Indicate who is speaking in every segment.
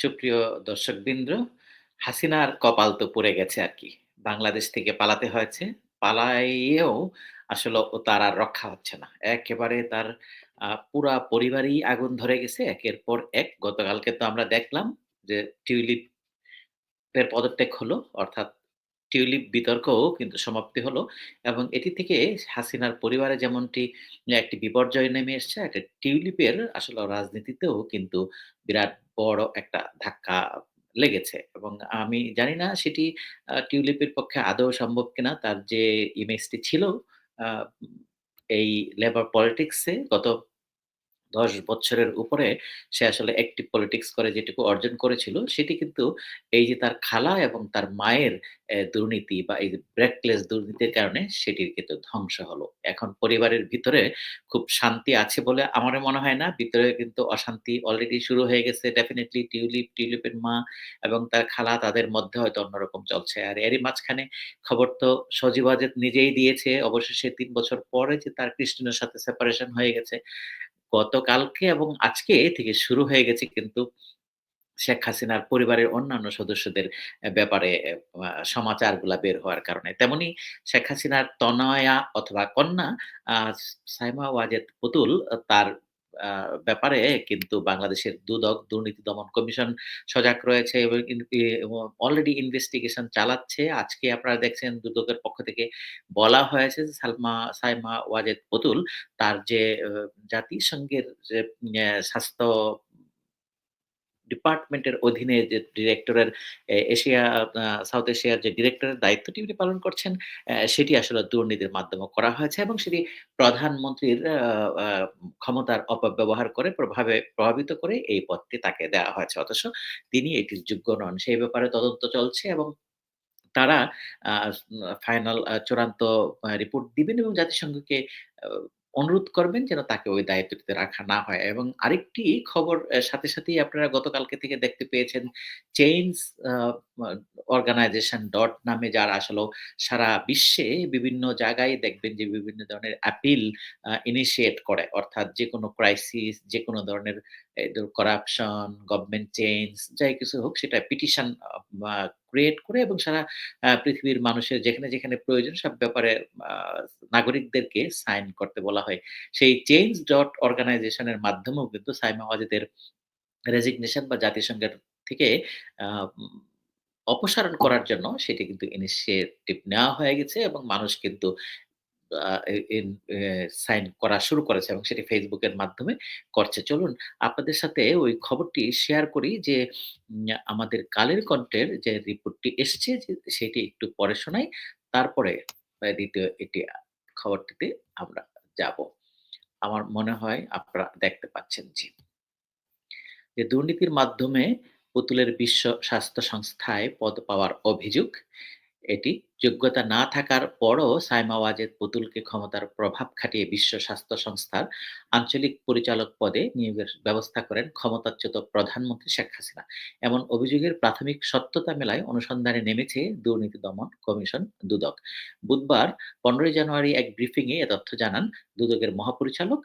Speaker 1: সুপ্রিয় দর্শকবৃন্দ, হাসিনার কপাল তো পড়ে গেছে আর কি বাংলাদেশ থেকে পালাতে হয়েছে। পালাইয়েও আসলে ও তার আর রক্ষা হচ্ছে না। একেবারে তার পুরা পরিবারই আগুন ধরে গেছে একের পর এক। গতকালকে তো আমরা দেখলাম যে টিউলিপের পদত্যাগ হলো। অর্থাৎ টিউলিপ বিতর্কও কিন্তু সমাপ্তি হলো এবং এটি থেকে হাসিনার পরিবারে যেমনটি একটি বিপর্যয় নেমে এসছে, একটা টিউলিপের আসলে রাজনীতিতেও কিন্তু বিরাট বড় একটা ধাক্কা লেগেছে এবং আমি জানি না সেটি টিউলিপের পক্ষে আদৌ সম্ভব কিনা। তার যে ইমেজটি ছিল এই লেবার পলিটিক্সে গত ১০ বছরের উপরে সে আসলে অ্যাক্টিভ পলিটিক্স করে যেটুকু অর্জন করেছিল, সেটি কিন্তু এই যে তার খালা এবং তার মায়ের দুর্নীতি বা এই ব্রেকলেস দুর্নীতির কারণে সেটির কিন্তু ধ্বংস হলো। এখন পরিবারের ভিতরে খুব শান্তি আছে বলে আমার মনে হয় না। ভিতরে কিন্তু অশান্তি অলরেডি শুরু হয়ে গেছে। ডেফিনেটলি টিউলিপ, টিউলিপের মা এবং তার খালা তাদের মধ্যে হয়তো অন্যরকম চলছে। আর এরই মাঝখানে খবর তো সজীব নিজেই দিয়েছে অবশেষে তিন বছর পরে যে তার ক্রিস্টিনার সাথে সেপারেশন হয়ে গেছে। গতকালকে এবং আজকে থেকে শুরু হয়ে গেছে কিন্তু শেখ হাসিনার পরিবারের অন্যান্য সদস্যদের ব্যাপারে সমাচারগুলা বের হওয়ার কারণে। তেমনি শেখ হাসিনার তনয়া অথবা কন্যা সাইমা ওয়াজেদ পুতুল, তার ব্যাপারে কিন্তু বাংলাদেশের দুদক দুর্নীতি দমন কমিশন সজাগ রয়েছে এবং অলরেডি ইনভেস্টিগেশন চালাচ্ছে। আজকে আপনারা দেখছেন দুদকের পক্ষ থেকে বলা হয়েছে যে সালমা, সাইমা ওয়াজেদ পুতুল তার যে জাতিসংঘের যে স্বাস্থ্য ডিপার্টমেন্টের অধীনে যে ডিরেক্টরের এশিয়া সাউথ এশিয়ার যে ডিরেক্টরের দায়িত্বটি উনি পালন করছেন, সেটি আসলে দুর্নীতির মাধ্যমে করা হয়েছে এবং সেটি প্রধানমন্ত্রীর ক্ষমতার অপব্যবহার করে প্রভাবে প্রভাবিত করে এই পদটি তাকে দেওয়া হয়েছে। অথচ তিনি এটির যোগ্য নন। সেই ব্যাপারে তদন্ত চলছে এবং তারা ফাইনাল চূড়ান্ত রিপোর্ট দিবেন এবং জাতিসংঘকে অনুরোধ করবেন যেন তাকে ওই দায়িত্বটিতে রাখা না হয়। এবং আরেকটি খবর সাথে সাথেই আপনারা গতকালকে থেকে দেখতে পেয়েছেন, চেইনস অর্গানাইজেশন ডট নামে যারা আসলেও সারা বিশ্বে বিভিন্ন জায়গায় দেখবেন যে বিভিন্ন ধরনের অ্যাপিল ইনিশিয়েট করে। অর্থাৎ যেকোনো ক্রাইসিস, যেকোনো ধরনের এ করাপশন, গভর্নমেন্ট চেঞ্জ যাই কিছু হোক সেটা পিটিশন ক্রিয়েট করে এবং সারা পৃথিবীর মানুষের যেখানে, যেখানে প্রয়োজন সব ব্যাপারে নাগরিকদেরকে সাইন করতে বলা হয়। সেই চেঞ্জ ডট অর্গানাইজেশন এর মাধ্যমেও কিন্তু সাইমা ওয়াজেদের রেজিগনেশন বা জাতিসংঘের থেকে অপসারণ করার জন্য সেটি কিন্তু ইনিশিয়েটিভ নেওয়া হয়ে গেছে এবং মানুষ কিন্তু সাইন করা শুরু করেছে এবং সেটি ফেসবুকের মাধ্যমে করছে। চলুন আপনাদের সাথে ওই খবরটি শেয়ার করি যে আমাদের কালের কন্ঠের যে রিপোর্টটি এসছে সেটি একটু পড়ে শোনাই। তারপরে দ্বিতীয় এটি খবরটিতে আমরা যাব। আমার মনে হয় আপনারা দেখতে পাচ্ছেন। জি। যে দুর্নীতির মাধ্যমে পুতুলের বিশ্ব স্বাস্থ্য সংস্থায় পদ পাওয়ার অভিযোগ। এটি যোগ্যতা না থাকার পরও সাইমা ওয়াজেদ পুতুলকে ক্ষমতার প্রভাব খাটিয়ে বিশ্ব স্বাস্থ্য সংস্থার আঞ্চলিক পরিচালক পদে নিয়োগের ব্যবস্থা করেন ক্ষমতাচ্যুত প্রধানমন্ত্রী শেখ হাসিনা। এমন অভিযোগের প্রাথমিক সত্যতা মেলায় অনুসন্ধানে নেমেছে দুর্নীতি দমন কমিশন দুদক। বুধবার ১৫ জানুয়ারি এক ব্রিফিং এ তথ্য জানান দুদকের মহাপরিচালক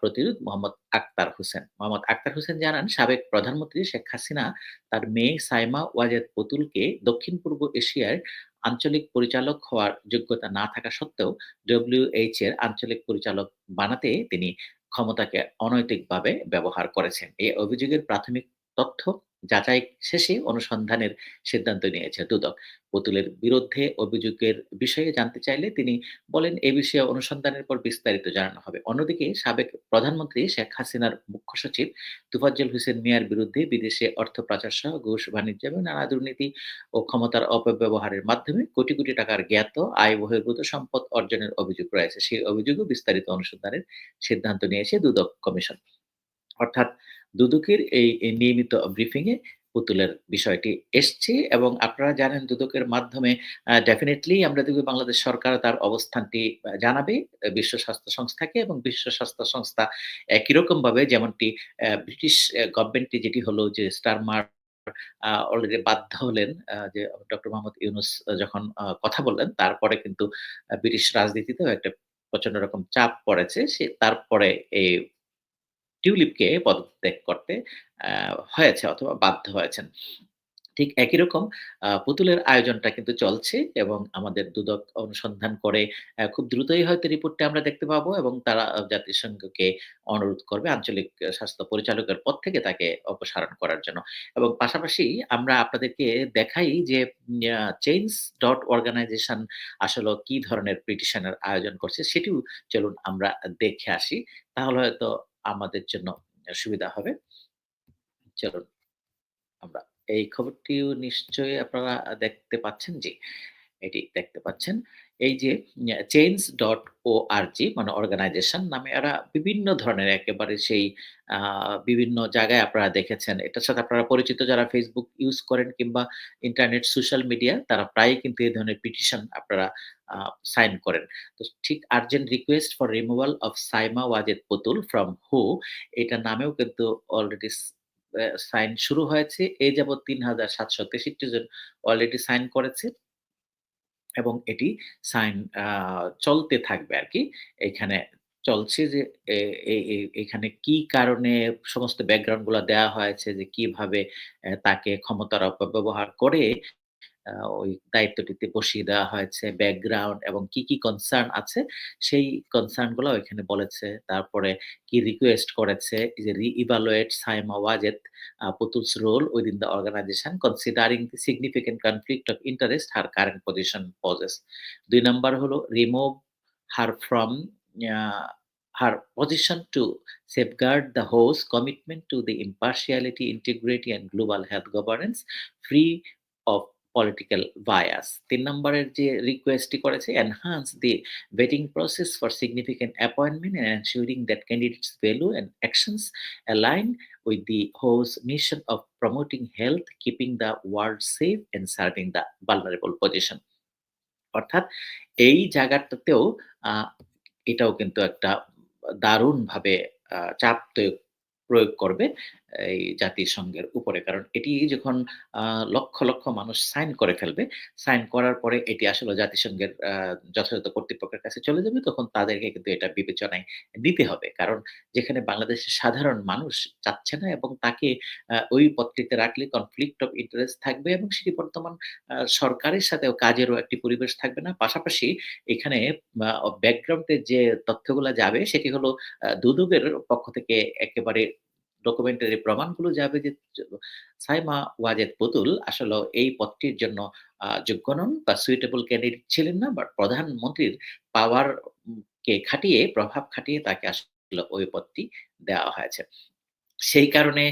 Speaker 1: প্রতিরোধ মোহাম্মদ আক্তার হোসেন। মোহাম্মদ আক্তার হোসেন জানান, সাবেক প্রধানমন্ত্রী শেখ হাসিনা তার মেয়ে সাইমা ওয়াজেদ পুতুলকে দক্ষিণ-পূর্ব এশিয়ার আঞ্চলিক পরিচালক হওয়ার যোগ্যতা না থাকা সত্ত্বেও ডব্লিউএইচ এর আঞ্চলিক পরিচালক বানাতে তিনি ক্ষমতাকে অনৈতিকভাবে ব্যবহার করেছেন। এই অভিযোগের প্রাথমিক তথ্য যাচাই শেষে অনুসন্ধানের সিদ্ধান্ত নিয়েছে দুদক। পুতুলের বিরুদ্ধে অভিযোগের বিষয়ে জানতে চাইলে তিনি বলেন, "এ বিষয়ে অনুসন্ধানের পর বিস্তারিত জানানো হবে।" অন্যদিকে সাবেক প্রধানমন্ত্রী শেখ হাসিনার মুখ্য সচিব তোফাজ্জল হোসেন মিয়ার বিরুদ্ধে বিদেশে অর্থ পাচার সহ ঘুষ, বাণিজ্য এবং নানা দুর্নীতি ও ক্ষমতার অপব্যবহারের মাধ্যমে কোটি, কোটি টাকার জ্ঞাত আয় বহির্ভূত সম্পদ অর্জনের অভিযোগ রয়েছে। সেই অভিযোগও বিস্তারিত অনুসন্ধানের সিদ্ধান্ত নিয়েছে দুদক কমিশন। অর্থাৎ দুদকের এই নিয়মিত ব্রিফিং এ পুতুলের বিষয়টি এসছে এবং আপনারা জানেন দুদকের মাধ্যমে ডেফিনিটলি আমরা দেখব বাংলাদেশ সরকার তার অবস্থানটি জানাবে, বিশ্ব স্বাস্থ্য সংস্থাকে এবং বিশ্ব স্বাস্থ্য সংস্থা একই রকমভাবে যেমনটি ব্রিটিশ গভর্নমেন্টটি যেটি হলো যে স্টারমার্ক অলরেডি বাধ্য হলেন যে ডক্টর মোহাম্মদ ইউনুস যখন কথা বললেন, তারপরে কিন্তু ব্রিটিশ রাজনীতিতেও একটা প্রচণ্ড রকম চাপ পড়েছে। সে, তারপরে এই টিউলিপকে পদত্যাগ করতে হয়েছে অথবা বাধ্য হয়েছেন। ঠিক একই রকম পুতুলের আয়োজনটা কিন্তু চলছে এবং আমাদের দুদক অনুসন্ধান করে খুব দ্রুতই হয়তো রিপোর্টটা আমরা দেখতে পাবো এবং তারা জাতিসংঘকে অনুরোধ করবে আঞ্চলিক স্বাস্থ্য পরিচালকের পদ থেকে তাকে অপসারণ করার জন্য। এবং পাশাপাশি আমরা আপনাদেরকে দেখাই যে আ change.org অর্গানাইজেশন আসলেও কি ধরনের পিটিশন এর আয়োজন করছে, সেটিও চলুন আমরা দেখে আসি। তাহলে হয়তো আমাদের জন্য সুবিধা হবে। চলুন, আমরা এই খবরটিও নিশ্চয়ই আপনারা দেখতে পাচ্ছেন? যে এটি দেখতে পাচ্ছেন। এই যে আ change.org মানে অর্গানাইজেশন নামে এরা বিভিন্ন ধরনের একেবারে সেই বিভিন্ন জায়গায় আপনারা দেখেছেন। এটার সাথে আপনারা পরিচিত যারা ফেসবুক ইউজ করেন কিংবা ইন্টারনেট সোশ্যাল মিডিয়া তারা প্রায়ই কিন্তু এই ধরনের পিটিশন আপনারা সাইন করেন। তো ঠিক urgent request for removal of Saima Wazed Putul from হু এটা নামেও কিন্তু অলরেডি সাইন শুরু হয়েছে। এ যাবৎ ৩৭৬৩ জন অলরেডি সাইন করেছে। এবং এটি সাইন চলতে থাকবে আর কি এখানে চলছে যে এখানে কি কারণে সমস্ত ব্যাকগ্রাউন্ডগুলা দেওয়া হয়েছে যে কীভাবে তাকে ক্ষমতার অপব্যবহার করে ওই দায়িত্বটিতে বসিয়ে দেওয়া হয়েছে ব্যাকগ্রাউন্ড এবং কি কি কনসার্ন আছে, সেই কনসার্নগুলো এখানে বলেছে। তারপরে কি রিকোয়েস্ট করেছে যে reevaluate Saima Wazed Putul's role within the organisation considering the significant conflict of interest her current position poses দুই নাম্বার হলো remove her from her position to safeguard the WHO's commitment to the impartiality integrity and global health governance free of political bias ৩ নাম্বারের যে request টি করেছে enhance the vetting process for significant appointment and ensuring that candidates value and actions align with the host mission of promoting health, keeping the world safe and serving the vulnerable position অর্থাৎ এই জায়গাটাতেও এটাও কিন্তু একটা দারুণভাবে চাপ প্রয়োগ করবে এই জাতিসংঘের উপরে। কারণ এটি যখন লক্ষ, লক্ষ মানুষ সাইন করে ফেলবে, সাইন করার পরে এটি আসলে জাতিসংঘের যথাযথ কর্তৃপক্ষের কাছে চলে যাবে তখন তাদেরকে কিন্তু এটা বিবেচনায় নিতে হবে। কারণ যেখানে বাংলাদেশের সাধারণ মানুষ চাচ্ছে না এবং তাকে ওই পদটিতে রাখলে কনফ্লিক্ট অফ ইন্টারেস্ট থাকবে এবং সেটি বর্তমান সরকারের সাথেও কাজেরও একটি পরিবেশ থাকবে না। পাশাপাশি এখানে ব্যাকগ্রাউন্ড যে তথ্যগুলো যাবে সেটি হলো দুদকের পক্ষ থেকে একেবারে ডকুমেন্টারি প্রমাণগুলো যাবে যে, সাইমা ওয়াজেদ পুতুল আসলে এই পদটির জন্য যোগ্য নন বা সুইটেবল ক্যান্ডিডেট ছিলেন না। বাট প্রধানমন্ত্রীর পাওয়ার কে খাটিয়ে, প্রভাব খাটিয়ে তাকে আসলে ওই পদটি দেওয়া হয়েছে। সেই কারণে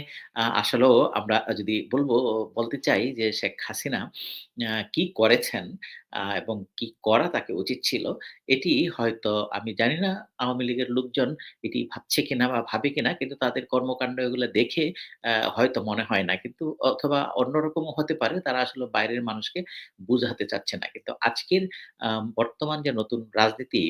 Speaker 1: আসলেও আমরা যদি বলব, বলতে চাই যে শেখ হাসিনা কি করেছেন এবং কি করা তাকে উচিত ছিল, এটি হয়তো আমি জানি না, আওয়ামী লীগের লোকজন এটি ভাবছে কিনা বা ভাবে কিনা, কিন্তু তাদের কর্মকাণ্ড এগুলো দেখে হয়তো মনে হয় না। কিন্তু অথবা অন্যরকমও হতে পারে, তারা আসলে বাইরের মানুষকে বুঝাতে চাচ্ছে না। কিন্তু আজকের বর্তমান যে নতুন রাজনীতি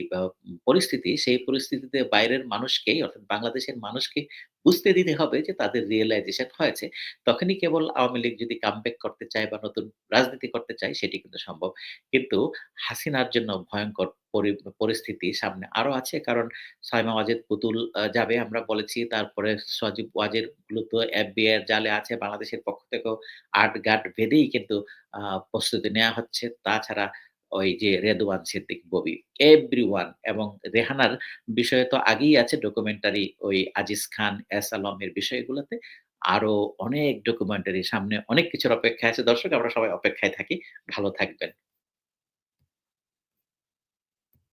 Speaker 1: পরিস্থিতি, সেই পরিস্থিতিতে বাইরের মানুষকেই, অর্থাৎ বাংলাদেশের মানুষকে বুঝতে দিতে হবে যে তাদের রিয়েলাইজেশন হয়েছে। তখনই কেবল আওয়ামী লীগ যদি কামব্যাক করতে চায় বা নতুন রাজনীতি করতে চায়, সেটি কিন্তু সম্ভব। কিন্তু হাসিনার জন্য ভয়ঙ্কর পরি, পরিস্থিতি সামনে আরও আছে। কারণ সাইমা ওয়াজেদ পুতুল যাবে আমরা বলেছি। তারপরে সজীব ওয়াজেদগুলো তো এফবিআই জালে আছে। বাংলাদেশের পক্ষ থেকেও আঁট-গাঁট বেঁধেই কিন্তু, আ, প্রস্তুতি নেওয়া হচ্ছে। তাছাড়া ওই যে রেদওয়ান সিদ্দিক ববি, এভরিওয়ান এবং রেহানার বিষয়ে তো আগেই আছে ডকুমেন্টারি ওই আজিজ খান, এস আলমের বিষয়গুলোতে। আরও অনেক ডকুমেন্টারি সামনে অনেক কিছুর অপেক্ষায় আছে। দর্শক আমরা সবাই অপেক্ষায় থাকি। ভালো থাকবেন।